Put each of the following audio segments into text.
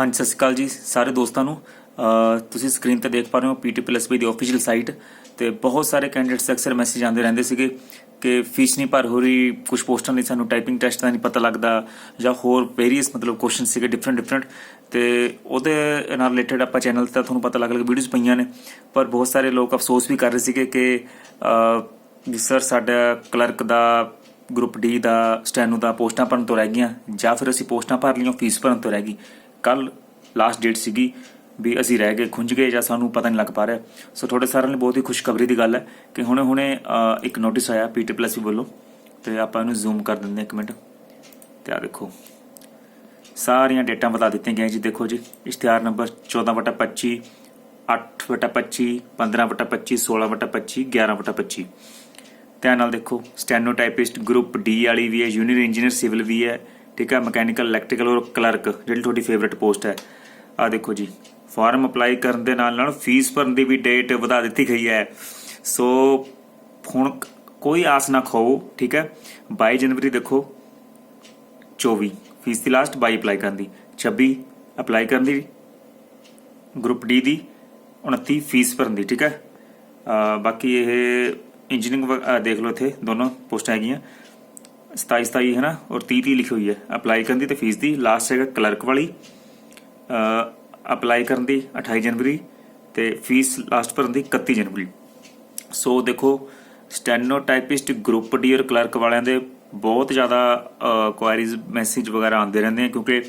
ਹਾਂਜੀ, ਸਤਿ ਸ਼੍ਰੀ ਅਕਾਲ ਜੀ ਸਾਰੇ ਦੋਸਤਾਂ ਨੂੰ। ਤੁਸੀਂ ਸਕਰੀਨ ਤੇ ਦੇਖ ਪਾ ਰਹੇ ਹੋ ਪੀਟੀ ਦੀ ਆਫੀਸ਼ੀਅਲ ਸਾਈਟ ਤੇ ਬਹੁਤ ਸਾਰੇ ਕੈਂਡੀਡੇਟਸ ਅਕਸਰ ਮੈਸੇਜ ਆਉਂਦੇ ਰਹਿੰਦੇ ਸੀਗੇ ਕਿ ਫੀਸ ਨਹੀਂ ਭਰ ਹੋ ਰਹੀ ਕੁਝ ਪੋਸਟਾਂ ਲਈ ਸਾਨੂੰ ਟਾਈਪਿੰਗ ਟੈਸਟ ਦਾ ਨਹੀਂ ਪਤਾ ਲੱਗਦਾ ਜਾਂ ਹੋਰ ਵੇਰੀਅਸ ਮਤਲਬ ਕੁਐਸਚਨ ਸੀਗੇ ਡਿਫਰੈਂਟ ਡਿਫਰੈਂਟ ਤੇ ਉਹਦੇ ਨਾਲ ਰਿਲੇਟਡ ਆਪਾਂ ਚੈਨਲ ਤੇ ਤੁਹਾਨੂੰ ਪਤਾ ਲੱਗ ਲੱਗ ਵੀਡੀਓਜ਼ ਪਈਆਂ ਨੇ, ਪਰ ਬਹੁਤ ਸਾਰੇ ਲੋਕ ਅਫਸੋਸ ਵੀ ਕਰ ਰਹੇ ਸੀਗੇ ਕਿ ਸਰ ਸਾਡਾ ਕਲਰਕ ਦਾ ਗਰੁੱਪ ਡੀ ਦਾ ਸਟੈਨੋ ਦਾ ਪੋਸਟਾਂ ਭਰਨ ਤੋਂ ਰਹਿ ਗਈਆਂ ਜਾਂ ਫਿਰ ਅਸੀਂ ਪੋਸਟਾਂ ਭਰ ਲਈਆਂ ਫੀਸ ਭਰਨ ਤੋਂ ਰਹਿ ਗਈ। ਕੱਲ ਲਾਸਟ ਡੇਟ ਸੀਗੀ ਵੀ ਅਸੀਂ ਰਹਿ ਗਏ, ਖੁੰਝ ਗਏ ਜਾਂ ਸਾਨੂੰ ਪਤਾ ਨਹੀਂ ਲੱਗ ਪਾ ਰਿਹਾ। ਸੋ ਤੁਹਾਡੇ ਸਾਰਿਆਂ ਲਈ ਬਹੁਤ ਹੀ ਖੁਸ਼ਖਬਰੀ ਦੀ ਗੱਲ ਹੈ ਕਿ ਹੁਣੇ ਹੁਣੇ ਇੱਕ ਨੋਟਿਸ ਆਇਆ ਪੀਟੀ ਪਲੱਸ ਵੀ ਵੱਲੋਂ ਤੇ ਆਪਾਂ ਇਹਨੂੰ ਜ਼ੂਮ ਕਰ ਦਿੰਦੇ ਹਾਂ ਇੱਕ ਮਿੰਟ। ਤੇ ਆ ਦੇਖੋ, ਸਾਰੀਆਂ ਡੇਟਾਂ ਬਤਾ ਦਿੱਤੀਆਂ ਗਈਆਂ ਜੀ, ਦੇਖੋ ਜੀ, ਇਸ਼ਤਿਹਾਰ ਨੰਬਰ 14/25 8/25 15/25 16/25 11/25 ਧਿਆਨ ਨਾਲ ਦੇਖੋ, ਸਟੈਨੋਟਾਈਪਿਸਟ ਗਰੁੱਪ ਡੀ ਵਾਲੀ ਵੀ ਹੈ ਜੂਨੀਅਰ ਇੰਜੀਨੀਅਰ ਸਿਵਲ ਵੀ ਹੈ ਠੀਕ ਹੈ ਮਕੈਨੀਕਲ ਇਲੈਕਟ੍ਰੀਕਲ ਔਰ ਕਲਰਕ ਜਿਹੜੀ ਤੁਹਾਡੀ ਫੇਵਰਿਟ ਪੋਸਟ ਹੈ। ਆ ਦੇਖੋ ਜੀ ਫਾਰਮ ਅਪਲਾਈ ਕਰਨ ਦੇ ਨਾਲ ਨਾਲ ਫੀਸ ਭਰਨ ਦੀ ਵੀ ਡੇਟ ਵਧਾ ਦਿੱਤੀ ਗਈ ਹੈ। ਸੋ ਹੁਣ ਕੋਈ ਆਸ ਨਾ ਖਾਓ, ਠੀਕ ਹੈ। 22 ਜਨਵਰੀ ਦੇਖੋ 24 ਫੀਸ ਦੀ ਲਾਸਟ 22 ਅਪਲਾਈ ਕਰਨ ਦੀ। 26 ਅਪਲਾਈ ਕਰਨ ਦੀ ਗਰੁੱਪ ਡੀ ਦੀ 29 ਫੀਸ ਭਰਨ ਦੀ, ਠੀਕ ਹੈ। ਬਾਕੀ ਇਹ ਇੰਜੀਨੀਅਰਿੰਗ ਦੇਖ ਲਓ ਇੱਥੇ, ਦੋਨੋਂ ਪੋਸਟਾਂ ਹੈਗੀਆਂ। 27 27 ਹੈ ਨਾ, ਔਰ 30 30 ਲਿਖੀ ਹੋਈ ਹੈ। ਅਪਲਾਈ ਕਰਨ ਦੀ ਤੇ ਫੀਸ ਦੀ ਲਾਸਟ ਹੈਗਾ ਕਲਰਕ ਵਾਲੀ। ਅਪਲਾਈ ਕਰਨ ਦੀ 28 ਜਨਵਰੀ ਤੇ ਫੀਸ ਲਾਸਟ ਭਰਨ ਦੀ 31 ਜਨਵਰੀ। ਸੋ ਦੇਖੋ ਸਟੈਨੋਟਾਈਪਿਸਟ ਗਰੁੱਪ ਡੀ ਔਰ ਕਲਰਕ ਵਾਲਿਆਂ ਦੇ ਬਹੁਤ ਜ਼ਿਆਦਾ ਕੁਆਇਰੀਜ਼ ਮੈਸੇਜ ਵਗੈਰਾ ਆਉਂਦੇ ਰਹਿੰਦੇ ਆ, ਕਿਉਂਕਿ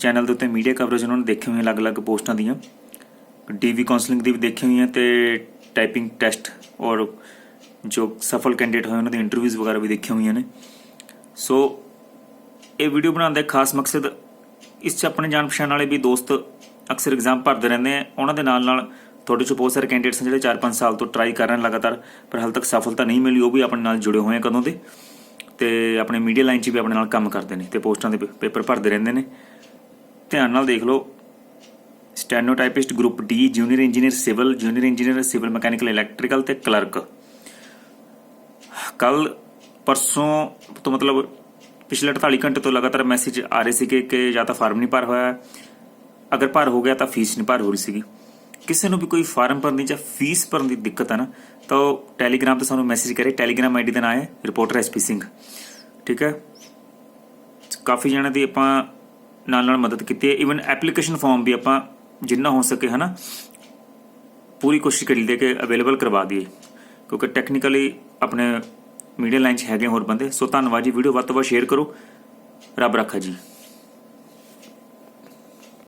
ਚੈਨਲ ਦੇ ਉੱਤੇ ਮੀਡੀਆ ਕਵਰੇਜ ਉਹਨਾਂ ਨੇ ਦੇਖੇ ਹੋਏ ਅਲੱਗ-ਅਲੱਗ ਪੋਸਟਾਂ ਦੀਆਂ। ਡੀਵੀ ਕਾਉਂਸਲਿੰਗ ਦੀ ਵੀ ਦੇਖੀ ਹੋਈਆਂ ਤੇ ਟਾਈਪਿੰਗ ਟੈਸਟ ਔਰ ਜੋ ਸਫਲ ਕੈਂਡੀਡੇਟ ਹੋਏ, ਉਹਨਾਂ ਦੇ ਇੰਟਰਵਿਊਜ਼ ਵਗੈਰਾ ਵੀ ਦੇਖੀਆਂ ਹੋਈਆਂ ਨੇ। ਸੋ ਇਹ ਵੀਡੀਓ ਬਣਾਉਣ ਦਾ ਖਾਸ ਮਕਸਦ, ਇਸ 'ਚ ਆਪਣੇ ਜਾਣ ਪਛਾਣ ਵਾਲੇ ਵੀ ਦੋਸਤ ਅਕਸਰ ਐਗਜ਼ਾਮ ਭਰਦੇ ਰਹਿੰਦੇ ਆ। ਉਹਨਾਂ ਦੇ ਨਾਲ ਨਾਲ ਤੁਹਾਡੇ 'ਚ ਬਹੁਤ ਸਾਰੇ ਕੈਂਡੀਡੇਟਸ ਨੇ ਜਿਹੜੇ 4-5 ਸਾਲ ਤੋਂ ਟਰਾਈ ਕਰ ਰਹੇ ਨੇ ਲਗਾਤਾਰ, ਪਰ ਹਾਲ ਤੱਕ ਸਫਲਤਾ ਨਹੀਂ ਮਿਲੀ, ਉਹ ਵੀ ਆਪਣੇ ਨਾਲ ਜੁੜੇ ਹੋਏ ਆ ਕਦੋਂ ਦੇ। ਤੇ ਆਪਣੇ ਮੀਡੀਆ ਲਾਈਨ 'ਚ ਵੀ ਆਪਣੇ ਨਾਲ ਕੰਮ ਕਰਦੇ ਨੇ ਤੇ ਪੋਸਟਾਂ ਦੇ ਪੇ- ਪੇਪਰ ਭਰਦੇ ਰਹਿੰਦੇ ਨੇ। ਧਿਆਨ ਨਾਲ ਦੇਖ ਲਓ, stenotypist group D junior engineer civil junior engineer civil mechanical electrical ਤੇ ਕਲਰਕ ਕੱਲ ਪਰਸੋਂ ਤੋਂ ਮਤਲਬ ਪਿਛਲੇ 48 ਘੰਟੇ ਤੋਂ ਲਗਾਤਾਰ ਮੈਸੇਜ ਆ ਰਹੇ ਸੀਗੇ ਕਿ ਜਾਂ ਤਾਂ ਫਾਰਮ ਨਹੀਂ ਭਰ ਹੋਇਆ ਅਗਰ ਭਰ ਹੋ ਗਿਆ ਤਾਂ ਫੀਸ ਨਹੀਂ ਭਰ ਹੋ ਰਹੀ ਸੀਗੀ। ਕਿਸੇ ਨੂੰ ਵੀ ਕੋਈ ਫਾਰਮ ਭਰਨ ਦੀ ਜਾਂ ਫੀਸ ਭਰਨ ਦੀ ਦਿੱਕਤ ਹੈ ਨਾ, ਤਾਂ ਉਹ ਟੈਲੀਗ੍ਰਾਮ ਤੇ ਸਾਨੂੰ ਮੈਸੇਜ ਕਰੇ। ਟੈਲੀਗ੍ਰਾਮ ਆਈਡੀ ਦਾ ਨਾਮ ਹੈ ਰਿਪੋਰਟਰ ਐਸਪੀ ਸਿੰਘ ਠੀਕ ਹੈ? ਕਾਫੀ ਜਣਾਂ ਦੀ ਆਪਾਂ ਨਾਲ ਨਾਲ ਮਦਦ ਕੀਤੀ ਹੈ। ਇਵਨ ਐਪਲੀਕੇਸ਼ਨ ਫਾਰਮ ਵੀ ਆਪਾਂ ਜਿੰਨਾ ਹੋ ਸਕੇ ਹਨਾ, ਪੂਰੀ ਕੋਸ਼ਿਸ਼ ਕਰੀ ਦੇ ਕਿ ਅਵੇਲੇਬਲ ਕਰਵਾ ਦਈਏ। ਕਿਉਂਕਿ ਟੈਕਨੀਕਲੀ ਆਪਣੇ ਮੀਡੀਆ ਲਾਈਨ 'ਚ ਹੈਗੇ ਹੋਰ ਬੰਦੇ। ਸੋ ਧੰਨਵਾਦ ਜੀ, ਵੀਡੀਓ ਵੱਧ ਤੋਂ ਵੱਧ ਸ਼ੇਅਰ ਕਰੋ। ਰੱਬ ਰੱਖਾ ਜੀ।